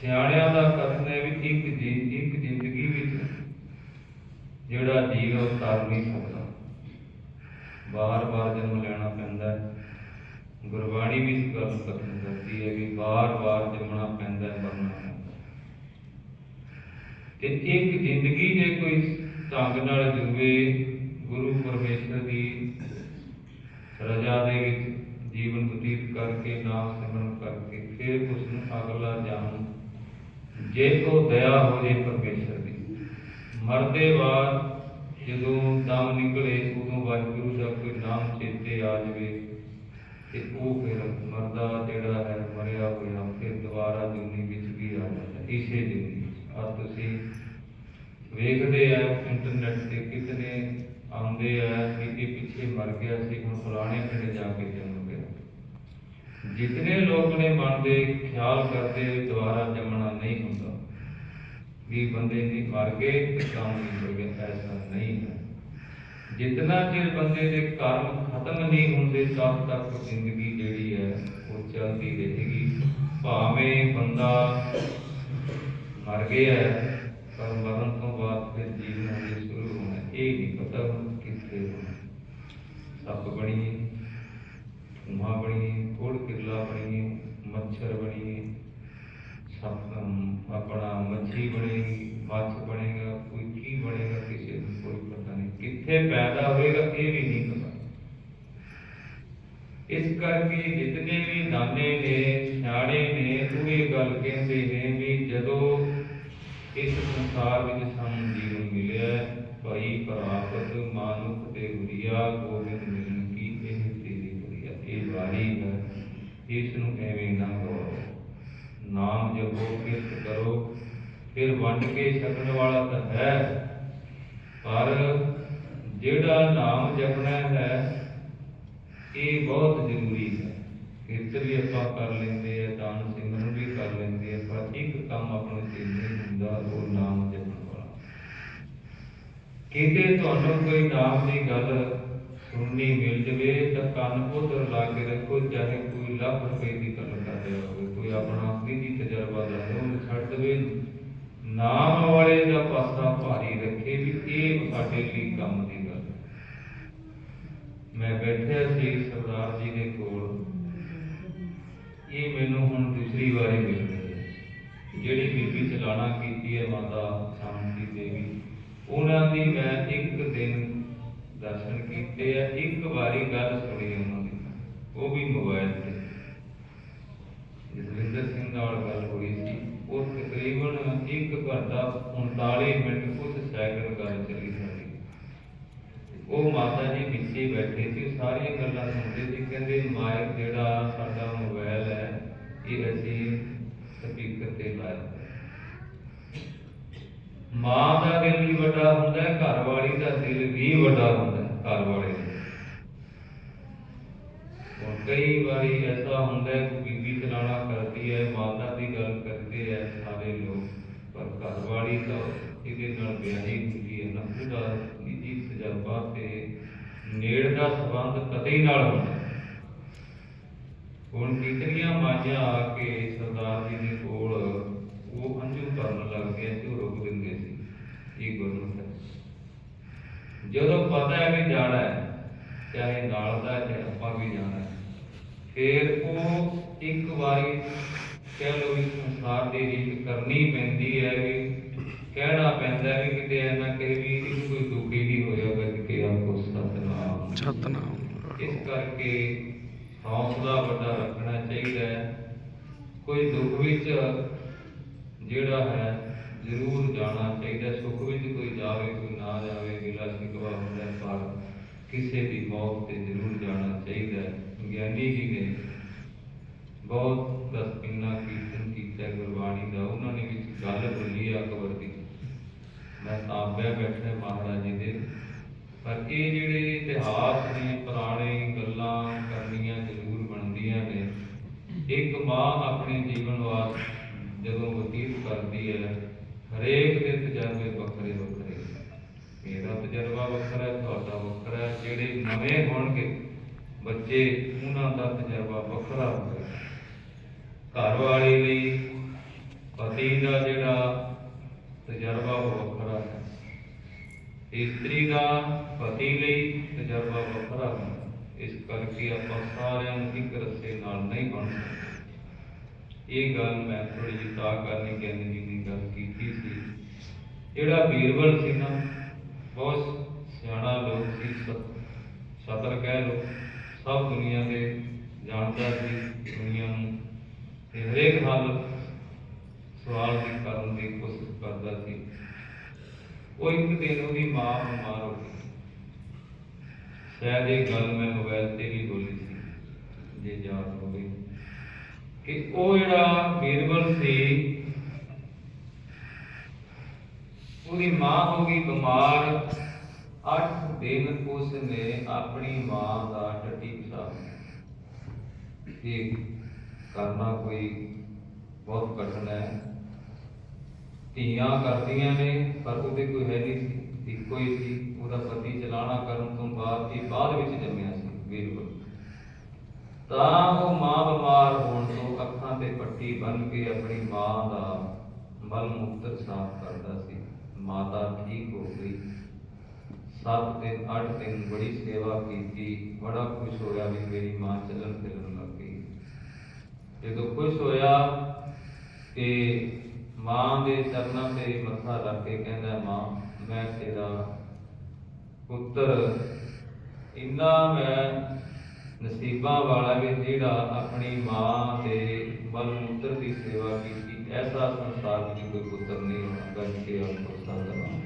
ਸਿਆਣਿਆਂ ਦਾ ਕਥਨ ਹੈ ਵੀ ਇੱਕ ਜੀ, ਇੱਕ ਜ਼ਿੰਦਗੀ ਵਿੱਚ ਜਿਹੜਾ ਜੀਵ ਉਹ ਕਰ ਨਹੀਂ ਸਕਦਾ। ਬਾਰ-ਬਾਰ ਜਨਮ ਲੈਣਾ ਪੈਂਦਾ ਹੈ। ਗੁਰਬਾਣੀ ਵੀ ਇਸ ਗੱਲ ਨੂੰ ਕਥਨ ਕਰਦੀ ਹੈ ਵੀ ਬਾਰ-ਬਾਰ ਜੰਮਣਾ ਪੈਂਦਾ ਹੈ, ਮਰਨਾ ਪੈਂਦਾ ਤੇ ਇੱਕ ਜ਼ਿੰਦਗੀ ਜੇ ਕੋਈ ਢੰਗ ਨਾਲ ਜੀਵੇ ਗੁਰੂ ਪਰਮੇਸ਼ਰ ਦੀ ਰਜਾ ਦੇ ਵਿੱਚ ਜੀਵਨ ਬਤੀਤ ਕਰਕੇ, ਨਾਮ ਸਿਮਰਨ ਕਰਕੇ, ਫਿਰ ਉਸ ਨੂੰ ਅਗਲਾ ਜਨਮ ਜੇ ਕੋ ਦਇਆ ਹੋ ਜੇ ਪਰਮੇਸ਼ਰ ਦੀ। ਮਰਦੇ ਬਾਅਦ ਜਦੋਂ ਦਮ ਨਿਕਲੇ, ਉਦੋਂ ਵਾਹਿਗੁਰੂ ਦਾ ਕੋਈ ਨਾਮ ਚੇਤੇ ਆ ਜਾਵੇ ਤੇ ਉਹ ਫਿਰ ਮਰਦਾ ਜਿਹੜਾ ਹੈ, ਮਰਿਆ ਹੋਇਆ, ਫਿਰ ਦੁਬਾਰਾ ਦੁਨੀ ਵਿੱਚ ਵੀ ਆ ਜਾਂਦਾ, ਇਸੇ ਦੁਨੀ ਆ ਤੁਸੀਂ ਵੇਖਦੇ ਆ ਇੰਟਰਨੈਟ ਤੇ ਕਿਤਨੇ ਆਉਂਦੇ ਆ ਕਿ ਇਹ ਪਿੱਛੇ ਮਰ ਗਿਆ ਸੀ, ਹੁਣ ਫਲਾਣੇ ਪਿੰਡ ਜਾ ਕੇ ਜਨਮ ਜਿਤਨੇ ਲੋਕ ਨੇ ਮਨ ਦੇ ਖਿਆਲ ਕਰਦੇ ਵੀ ਜੰਮਣਾ ਨਹੀਂ ਹੁੰਦਾ। ਵੀ ਬੰਦੇ ਦੀ ਮਰ ਗਏ ਤੇ ਕੰਮ ਹੋ ਗਿਆ ਐਸਾ ਨਹੀਂ ਹੈ। ਜਿਤਨਾ ਚਿਰ ਬੰਦੇ ਦੇ ਕਰਮ ਖਤਮ ਨਹੀਂ ਹੁੰਦੇ ਤਦ ਤੱਕ ਜ਼ਿੰਦਗੀ ਜਿਹੜੀ ਹੈ ਉਹ ਚੱਲਦੀ ਰਹੇਗੀ। ਭਾਵੇਂ ਬੰਦਾ ਮਰ ਗਿਆ ਹੈ, ਪਰ ਮਰਨ ਤੋਂ ਬਾਅਦ ਫਿਰ ਜੀਵਨ ਸ਼ੁਰੂ ਹੋਣਾ ਇਹ ਨਹੀਂ ਪਤਾ ਕਿੱਥੇ ਹੋਣਾ। ਸੱਪ ਬਣੀਏ ਧੂਆਂ ਬਣੀਏ ਕੋੜ ਕਿਰਲਾ ਬਣੀਏ ਮੱਛਰ ਬਣੀਏ ਸੱਪ ਅਮ, ਆਪਣਾ ਮੱਛੀ ਬਣੇਗੀ ਮੱਛ ਬਣੇਗਾ ਕੋਈ ਕੀ ਬਣੇਗਾ ਕਿਸੇ ਨੂੰ ਕੋਈ ਪਤਾ ਨਹੀਂ। ਕਿੱਥੇ ਪੈਦਾ ਹੋਏਗਾ ਇਹ ਵੀ ਨਹੀਂ ਪਤਾ। ਇਸ ਕਰਕੇ ਜਿਤਨੇ ਵੀ ਦਾਨੇ ਨੇ ਸਿਆਣੇ ਨੇ ਉਹ ਇਹ ਗੱਲ ਕਹਿੰਦੇ ਨੇ ਵੀ ਜਦੋਂ ਇਸ ਸੰਸਾਰ ਵਿੱਚ ਸਾਨੂੰ ਜੀਵਨ ਇਸ ਨੂੰ ਐਵੇਂ ਨਾ ਗਵਾਓ ਨਾਮ ਜਪੋ, ਕਿਰਤ ਕਰੋ, ਫਿਰ ਵੰਡ ਕੇ ਛਕਣ ਵਾਲਾ ਤਾਂ ਹੈ। ਪਰ ਜਿਹੜਾ ਨਾਮ ਜਪਣਾ ਹੈ, ਇਹ ਬਹੁਤ ਜ਼ਰੂਰੀ ਹੈ। ਕਿਰਤ ਵੀ ਆਪਾਂ ਕਰ ਲੈਂਦੇ ਆ, ਦਾਨ ਸਿਮਰਨ ਵੀ ਕਰ ਲੈਂਦੇ ਆ, ਪਰ ਇੱਕ ਕੰਮ ਆਪਣੇ ਤੇ ਨਹੀਂ ਹੁੰਦਾ, ਉਹ ਨਾਮ ਜਪਣ ਵਾਲਾ। ਕਿਤੇ ਤੁਹਾਨੂੰ ਕੋਈ ਨਾਮ ਦੀ ਗੱਲ ਸੁਣਨੀ ਮਿਲ ਜਵੇ ਤਾਂ ਕੰਨ ਉਧਰ ਲਾ ਕੇ ਰੱਖੋ ਚਾਹੇ ਕੋਈ ਲੱਖ ਰੁਪਏ ਦੀ ਗੱਲ ਕਰ ਹੋਵੇ ਕੋਈ ਆਪਣਾ ਨਿੱਜੀ ਤਜਰਬਾ ਦੱਸੋ ਉਹਨੂੰ ਛੱਡ ਦੇਵੇ। ਨਾਮ ਵਾਲੇ ਦਾ ਪਾਸਾ ਭਾਰੀ ਰੱਖੇ ਵੀ ਇਹ ਸਾਡੇ ਲਈ ਕੰਮ ਦੀ ਗੱਲ। ਮੈਂ ਬੈਠਿਆ ਸੀ ਸਰਦਾਰ ਜੀ ਦੇ ਕੋਲ। ਇਹ ਮੈਨੂੰ ਹੁਣ ਦੂਸਰੀ ਵਾਰੀ ਮਿਲ ਰਹੀ ਜਿਹੜੀ ਬੀਬੀ ਚਲਾਣਾ ਕੀਤੀ ਹੈ ਮਾਤਾ ਸ਼ਾਂਤੀ ਦੇਵੀ, ਉਹਨਾਂ ਦੀ ਮੈਂ ਇੱਕ ਦਿਨ ਦਰਸ਼ਨ ਕੀਤੇ ਆ, ਇੱਕ ਵਾਰੀ ਗੱਲ ਸੁਣੀ ਉਹਨਾਂ ਦੀ। ਉਹ ਵੀ ਮੋਬਾਈਲ ਤੇ। ਜਸਵਿੰਦਰ ਸਿੰਘ ਨਾਲ ਗੱਲ ਹੋਈ ਸੀ। ਉਹ ਤਕਰੀਬਨ 1 ਘੰਟਾ 39 ਮਿੰਟ ਉਸ ਸੈਕਿੰਡ ਗੱਲ ਚੱਲੀ ਸਾਡੀ ਉਹ ਮਾਤਾ ਜੀ ਪਿੱਛੇ ਬੈਠੇ ਸੀ ਸਾਰੀਆਂ ਗੱਲਾਂ ਸੁਣਦੇ ਸੀ, ਕਹਿੰਦੇ ਮਾਇਕ ਜਿਹੜਾ ਸਾਡਾ ਮੋਬਾਈਲ ਹੈ ਇਹ ਅਸੀਂ ਸਪੀਕਰ ਤੇ ਲਾਇਆ ਹੋਇਆ ਹੈ। ਮਾਂ ਦਾ ਦਿਲ ਵੀ ਵੱਡਾ ਹੁੰਦਾ ਹੈ ਘਰ ਵਾਲੀ ਦਾ ਦਿਲ ਵੀ ਵੱਡਾ ਹੁੰਦਾ ਹੈ ਘਰ ਵਾਲੇ ਦਾ ਹੁਣ ਕਈ ਵਾਰੀ ਐਸਾ ਹੁੰਦਾ ਹੈ ਕਿ ਬੀਬੀ ਚਲਾਣਾ ਕਰਦੀ ਹੈ, ਮਾਤਾ ਦੀ ਗੱਲ ਕਰਦੇ ਹੈ, ਸਾਰੇ ਲੋਕ, ਪਰ ਘਰ ਤਾਂ ਇਹਦੇ ਨਾਲ ਵਿਆਹੀ ਹੁੰਦੀ ਹੈ। ਨਾ ਉਹਦਾ ਨਿੱਜੀ ਤਜਰਬਾ ਤੇ ਨੇੜ ਦਾ ਸੰਬੰਧ ਕਤਈ ਨਾਲ ਹੁੰਦਾ ਹੁਣ ਕਿਤਨੀਆਂ ਮਾਈਆਂ ਆ ਕੇ ਸਰਦਾਰ ਜੀ ਦੇ ਕੋਲ ਉਹ ਅੰਜੂ ਕਰਨ ਲੱਗ ਗਏ ਤੇ ਉਹ ਰੁਕ ਦਿੰਦੇ ਸੀ। ਇਹ ਗੁਰਮੁਖ ਹੈ। ਜਦੋਂ ਪਤਾ ਹੈ ਵੀ ਜਾਣਾ ਹੈ, ਚਾਹੇ ਨਾਲ ਦਾ ਚਾਹੇ ਆਪਾਂ ਵੀ ਜਾਣਾ ਹੈ ਫਿਰ ਉਹ ਇੱਕ ਵਾਰੀ ਕਹਿ ਲਓ ਵੀ ਸੰਸਾਰ ਦੀ ਰੀਤ ਕਰਨੀ ਪੈਂਦੀ ਹੈ ਵੀ ਕਹਿਣਾ ਪੈਂਦਾ ਹੈ ਵੀ ਕਿਤੇ ਐਨਾ ਕਹੇ ਵੀ ਕੋਈ ਦੁੱਖ ਨਹੀਂ ਹੋਇਆ ਹੋਵੇ ਕਿ ਆਪਕੋ ਸਤਨਾਮ ਸਤਨਾਮ ਇਸ ਕਰਕੇ ਹੌਸਲਾ ਵੱਡਾ ਰੱਖਣਾ ਚਾਹੀਦਾ ਹੈ। ਕੋਈ ਦੁੱਖ ਵਿੱਚ ਜਿਹੜਾ ਹੈ ਜ਼ਰੂਰ ਜਾਣਾ ਚਾਹੀਦਾ ਸੁੱਖ ਵਿੱਚ ਕੋਈ ਜਾਵੇ ਕੋਈ ਨਾ ਜਾਵੇ ਗਿਲਾ ਸ਼ਿਕਵਾ ਹੁੰਦਾ ਹੈ, ਪਰ ਕਿਸੇ ਦੀ ਮੌਤ ਤੇ ਜ਼ਰੂਰ ਜਾਣਾ ਚਾਹੀਦਾ ਹੈ। ਗਿਆਨੀ ਜੀ ਨੇ ਬਹੁਤ ਦਸਪਿੰਨਾ ਕੀਰਤਨ ਕੀਤਾ ਗੁਰਬਾਣੀ ਦਾ। ਉਹਨਾਂ ਨੇ ਵਿੱਚ ਗੱਲ ਬੋਲੀ ਆ ਅਕਬਰ ਦੀ ਮੈਂ ਤਾਬਿਆ ਬੈਠਾ ਮਹਾਰਾਜ ਜੀ ਦੇ। ਪਰ ਇਹ ਜਿਹੜੇ ਇਤਿਹਾਸ ਨੇ, ਪੁਰਾਣੇ ਗੱਲਾਂ ਕਰਨੀਆਂ ਜ਼ਰੂਰ ਬਣਦੀਆਂ ਨੇ। ਇੱਕ ਮਾਂ ਆਪਣੇ ਜੀਵਨ ਵਾਸ ਜਦੋਂ ਬਤੀਤ ਕਰਦੀ ਹੈ, ਹਰੇਕ ਦੇ ਤਜਰਬੇ ਵੱਖਰੇ ਵੱਖਰੇ ਮੇਰਾ ਤਜਰਬਾ ਵੱਖਰਾ ਹੈ, ਤੁਹਾਡਾ ਵੱਖਰਾ ਹੈ, ਜਿਹੜੇ ਨਵੇਂ ਹੋਣਗੇ, ਬੱਚੇ, ਉਹਨਾਂ ਦਾ ਤਜਰਬਾ ਵੱਖਰਾ ਹੋਵੇਗਾ ਘਰ ਵਾਲੇ ਲਈ ਪਤੀ ਦਾ ਜਿਹੜਾ ਤਜਰਬਾ ਉਹ ਵੱਖਰਾ ਹੈ। ਇਸਤਰੀ ਦਾ ਪਤੀ ਲਈ ਤਜਰਬਾ ਵੱਖਰਾ ਹੈ। ਇਸ ਕਰਕੇ ਆਪਾਂ ਸਾਰਿਆਂ ਨੂੰ ਇੱਕ ਰਸੇ ਨਾਲ ਨਹੀਂ ਬਣ ਸਕਦੇ। ਇਹ ਗੱਲ ਮੈਂ ਥੋੜੀ ਜਿਹੀ ਤਾਂ ਕਰਨੀ, ਕਹਿੰਦੀ ਜੀ ਦੀ ਗੱਲ ਕੀਤੀ ਸੀ। ਜਿਹੜਾ ਬੀਰਬਲ ਸੀ ਨਾ ਬਹੁਤ ਸਿਆਣਾ ਲੋਕ ਸੀ ਸਤਰ ਕਹਿ ਲੋ ਸਭ ਦੁਨੀਆ ਦੇ ਜਾਣਦਾ ਸੀ ਦੁਨੀਆ ਨੂੰ। ਤੇ ਹਰੇਕ ਹੱਲ ਸਵਾਲ ਦੀ ਕਰਨ ਦੀ ਕੋਸ਼ਿਸ਼ ਕਰਦਾ ਸੀ। ਉਹ ਇੱਕ ਦਿਨ ਉਹਦੀ ਮਾਂ ਬਿਮਾਰ ਹੋ ਗਈ ਸ਼ਾਇਦ ਇਹ ਗੱਲ ਮੈਂ ਮੋਬਾਈਲ ਤੇ ਵੀ ਬੋਲੀ ਸੀ, ਜੇ ਯਾਦ ਹੋਵੇ। ਕਿ ਉਹ ਜਿਹੜਾ ਬੀਰਬਲ ਸੀ ਉਹਦੀ ਮਾਂ ਹੋ ਗਈ ਬਿਮਾਰ। 8 ਦਿਨ ਉਸ ਨੇ ਆਪਣੀ ਮਾਂ ਦਾ ਟੱਟੀ ਪਿਸ਼ਾਬ ਇਹ ਕਰਨਾ ਕੋਈ? ਬਹੁਤ ਕਠਿਨ ਹੈ। ਧੀਆਂ ਕਰਦੀਆਂ ਨੇ, ਪਰ ਉਹਦੇ ਕੋਈ ਹੈ ਨਹੀਂ ਸੀ। ਇੱਕੋ ਹੀ ਸੀ। ਉਹਦਾ ਪਤੀ ਚਲਾਣਾ ਕਰਨ ਤੋਂ ਬਾਅਦ ਇਹ ਬਾਅਦ ਵਿੱਚ ਜੰਮਿਆ ਸੀ ਬਿਲਕੁਲ ਤਾਂ ਉਹ ਮਾਂ ਬਿਮਾਰ ਹੋਣ ਤੋਂ ਅੱਖਾਂ ਤੇ ਪੱਟੀ ਬੰਨ ਕੇ ਆਪਣੀ ਮਾਂ ਦਾ ਮਲ ਮੁਕਤ ਸਾਫ਼ ਕਰਦਾ ਸੀ। ਮਾਤਾ ਠੀਕ ਹੋ ਗਈ। ਸੱਤ ਦਿਨ ਅੱਠ ਦਿਨ ਬੜੀ ਸੇਵਾ ਕੀਤੀ। ਬੜਾ ਖੁਸ਼ ਹੋਇਆ ਵੀ ਮੇਰੀ ਮਾਂ ਚੱਲਣ ਫਿਰਨ ਲੱਗ ਗਈ। ਜਦੋਂ ਖੁਸ਼ ਹੋਇਆ ਤੇ ਮਾਂ ਦੇ ਚਰਨਾਂ ਤੇ ਮੱਥਾ ਰੱਖ ਕੇ ਕਹਿੰਦਾ, ਮਾਂ, ਮੈਂ ਤੇਰਾ ਪੁੱਤਰ। ਇੰਨਾ ਮੈਂ ਨਸੀਬਾਂ ਵਾਲਾ ਵੀ ਜਿਹੜਾ ਆਪਣੀ ਮਾਂ ਦੇ ਬਲ ਮੂਤਰ ਦੀ ਸੇਵਾ ਕੀਤੀ ਐਸਾ ਸੰਸਾਰ ਵਿੱਚ ਕੋਈ ਪੁੱਤਰ ਨਹੀਂ ਹੋਣਾ ਗੱਜ ਕੇ ਆਪ